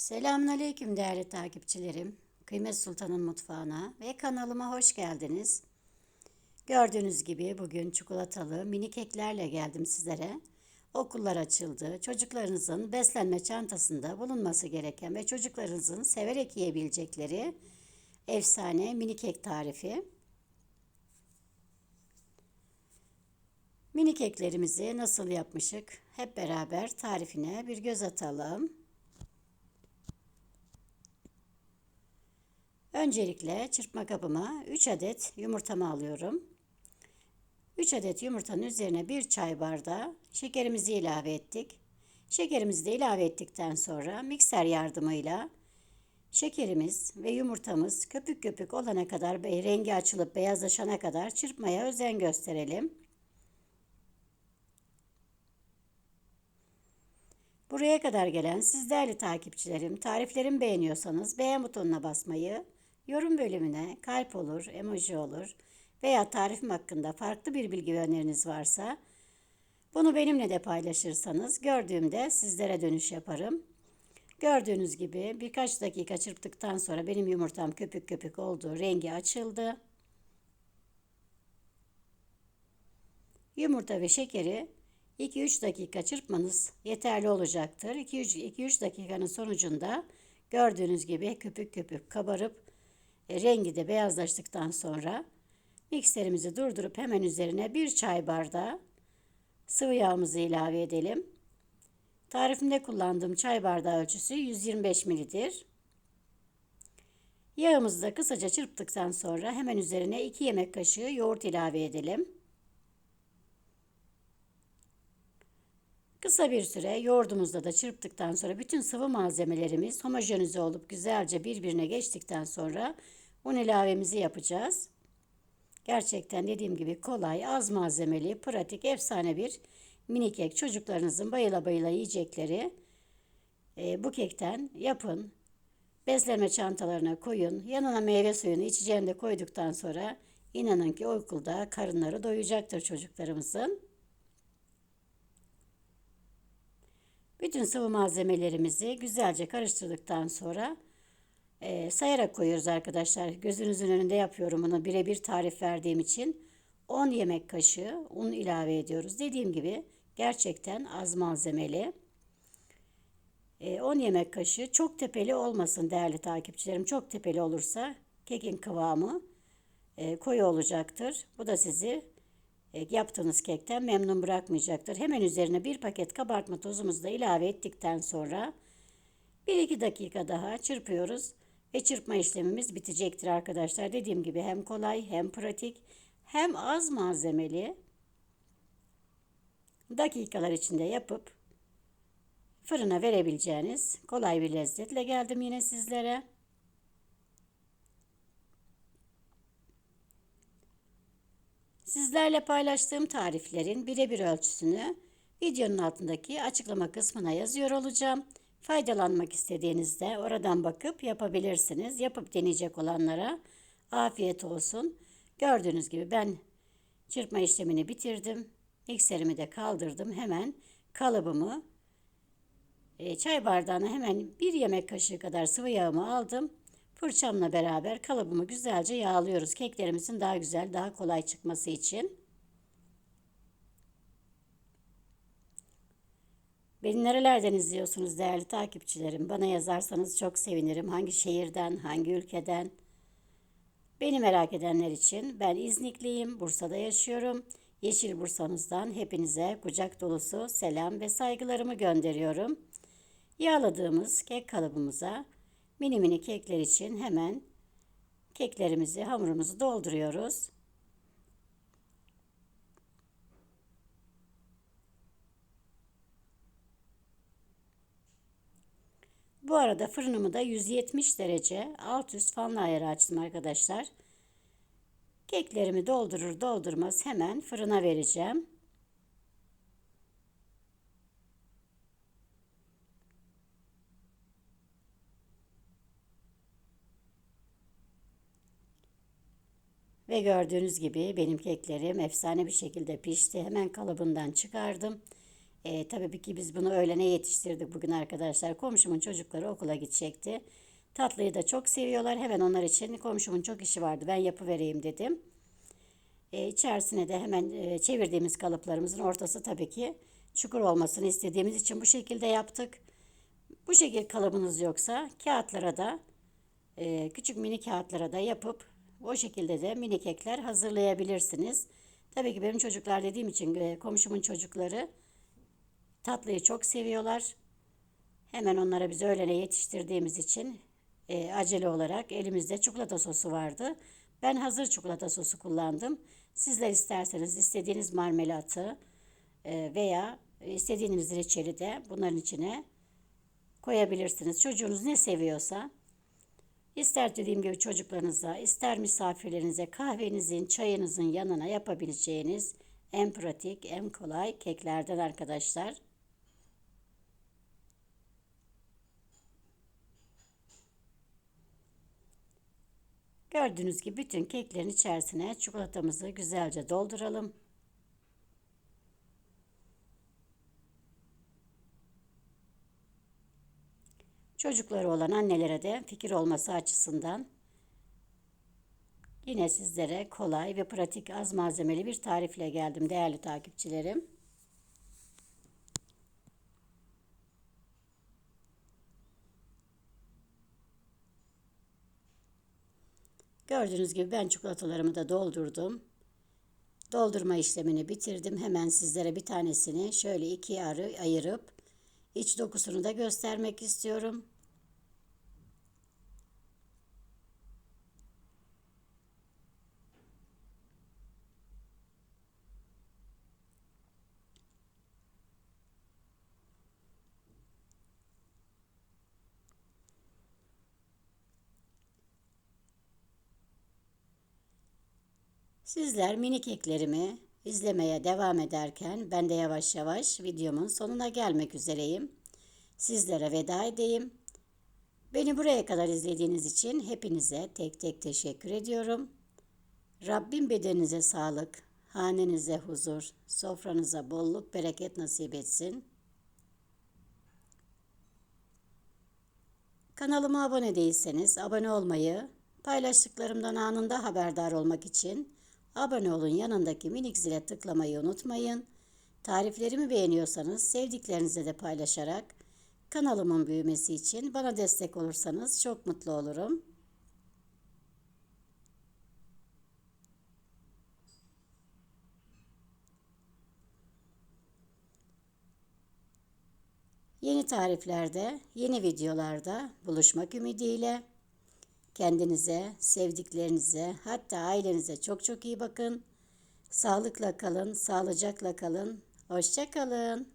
Selamünaleyküm değerli takipçilerim. Kıymet Sultan'ın mutfağına ve kanalıma hoş geldiniz. Gördüğünüz gibi bugün çikolatalı mini keklerle geldim sizlere. Okullar açıldı. Çocuklarınızın beslenme çantasında bulunması gereken ve çocuklarınızın severek yiyebilecekleri efsane mini kek tarifi. Mini keklerimizi nasıl yapmışık hep beraber tarifine bir göz atalım. Öncelikle çırpma kabıma 3 adet yumurtamı alıyorum. 3 adet yumurtanın üzerine 1 çay bardağı şekerimizi ilave ettik. Şekerimizi de ilave ettikten sonra mikser yardımıyla şekerimiz ve yumurtamız köpük köpük olana kadar ve rengi açılıp beyazlaşana kadar çırpmaya özen gösterelim. Buraya kadar gelen siz değerli takipçilerim, tariflerimi beğeniyorsanız beğen butonuna basmayı, yorum bölümüne kalp olur, emoji olur veya tarifim hakkında farklı bir bilgi ve öneriniz varsa bunu benimle de paylaşırsanız gördüğümde sizlere dönüş yaparım. Gördüğünüz gibi birkaç dakika çırptıktan sonra benim yumurtam köpük köpük oldu, rengi açıldı. Yumurta ve şekeri 2-3 dakika çırpmanız yeterli olacaktır. 2-3 dakikanın sonucunda gördüğünüz gibi köpük köpük kabarıp rengi de beyazlaştıktan sonra mikserimizi durdurup hemen üzerine bir çay bardağı sıvı yağımızı ilave edelim. Tarifimde kullandığım çay bardağı ölçüsü 125 mlidir. Yağımızı da kısaca çırptıktan sonra hemen üzerine 2 yemek kaşığı yoğurt ilave edelim. Kısa bir süre yoğurdumuzda da çırptıktan sonra bütün sıvı malzemelerimiz homojenize olup güzelce birbirine geçtikten sonra un ilavemizi yapacağız. Gerçekten dediğim gibi kolay, az malzemeli, pratik, efsane bir mini kek. Çocuklarınızın bayıla bayıla yiyecekleri e, bu kekten yapın. Beslenme çantalarına koyun. Yanına meyve suyunu içeceğini de koyduktan sonra inanın ki okulda karınları doyacaktır çocuklarımızın. Bütün sıvı malzemelerimizi güzelce karıştırdıktan sonra e, sayarak koyuyoruz arkadaşlar. Gözünüzün önünde yapıyorum bunu birebir tarif verdiğim için. 10 yemek kaşığı un ilave ediyoruz. Dediğim gibi gerçekten az malzemeli. E, 10 yemek kaşığı çok tepeli olmasın değerli takipçilerim. Çok tepeli olursa kekin kıvamı e, koyu olacaktır. Bu da sizi e, yaptığınız kekten memnun bırakmayacaktır. Hemen üzerine bir paket kabartma tozumuzu da ilave ettikten sonra 1-2 dakika daha çırpıyoruz ve çırpma işlemimiz bitecektir arkadaşlar. Dediğim gibi hem kolay hem pratik hem az malzemeli dakikalar içinde yapıp fırına verebileceğiniz kolay bir lezzetle geldim yine sizlere. Sizlerle paylaştığım tariflerin birebir ölçüsünü videonun altındaki açıklama kısmına yazıyor olacağım. Faydalanmak istediğinizde oradan bakıp yapabilirsiniz. Yapıp deneyecek olanlara afiyet olsun. Gördüğünüz gibi ben çırpma işlemini bitirdim. Mikserimi de kaldırdım. Hemen kalıbımı e, çay bardağına hemen bir yemek kaşığı kadar sıvı yağımı aldım. Fırçamla beraber kalıbımı güzelce yağlıyoruz. Keklerimizin daha güzel, daha kolay çıkması için. Beni nerelerden izliyorsunuz değerli takipçilerim? Bana yazarsanız çok sevinirim. Hangi şehirden, hangi ülkeden? Beni merak edenler için ben İznikliyim, Bursa'da yaşıyorum. Yeşil Bursa'mızdan hepinize kucak dolusu selam ve saygılarımı gönderiyorum. Yağladığımız kek kalıbımıza mini mini kekler için hemen keklerimizi, hamurumuzu dolduruyoruz. Bu arada fırınımı da 170 derece alt üst fanlı ayarı açtım arkadaşlar. Keklerimi doldurur doldurmaz hemen fırına vereceğim. Ve gördüğünüz gibi benim keklerim efsane bir şekilde pişti. Hemen kalıbından çıkardım. E, tabii ki biz bunu öğlene yetiştirdik bugün arkadaşlar. Komşumun çocukları okula gidecekti. Tatlıyı da çok seviyorlar. Hemen onlar için komşumun çok işi vardı. Ben yapıvereyim dedim. E, içerisine de hemen e, çevirdiğimiz kalıplarımızın ortası tabii ki çukur olmasını istediğimiz için bu şekilde yaptık. Bu şekil kalıbınız yoksa kağıtlara da e, küçük mini kağıtlara da yapıp o şekilde de mini kekler hazırlayabilirsiniz. Tabii ki benim çocuklar dediğim için e, komşumun çocukları tatlıyı çok seviyorlar. Hemen onlara biz öğlene yetiştirdiğimiz için e, acele olarak elimizde çikolata sosu vardı. Ben hazır çikolata sosu kullandım. Sizler isterseniz istediğiniz marmelatı e, veya istediğiniz reçeli de bunların içine koyabilirsiniz. Çocuğunuz ne seviyorsa ister dediğim gibi çocuklarınıza, ister misafirlerinize kahvenizin, çayınızın yanına yapabileceğiniz en pratik, en kolay keklerden arkadaşlar. Gördüğünüz gibi bütün keklerin içerisine çikolatamızı güzelce dolduralım. Çocukları olan annelere de fikir olması açısından yine sizlere kolay ve pratik az malzemeli bir tarifle geldim değerli takipçilerim. Gördüğünüz gibi ben çikolatalarımı da doldurdum. Doldurma işlemini bitirdim. Hemen sizlere bir tanesini şöyle ikiye ayırıp iç dokusunu da göstermek istiyorum. Sizler minik eklerimi izlemeye devam ederken ben de yavaş yavaş videomun sonuna gelmek üzereyim. Sizlere veda edeyim. Beni buraya kadar izlediğiniz için hepinize tek tek teşekkür ediyorum. Rabbim bedeninize sağlık, hanenize huzur, sofranıza bolluk, bereket nasip etsin. Kanalıma abone değilseniz abone olmayı, paylaştıklarımdan anında haberdar olmak için Abone olun yanındaki minik zile tıklamayı unutmayın. Tariflerimi beğeniyorsanız sevdiklerinize de paylaşarak kanalımın büyümesi için bana destek olursanız çok mutlu olurum. Yeni tariflerde, yeni videolarda buluşmak ümidiyle Kendinize, sevdiklerinize, hatta ailenize çok çok iyi bakın. Sağlıkla kalın, sağlıcakla kalın. Hoşça kalın.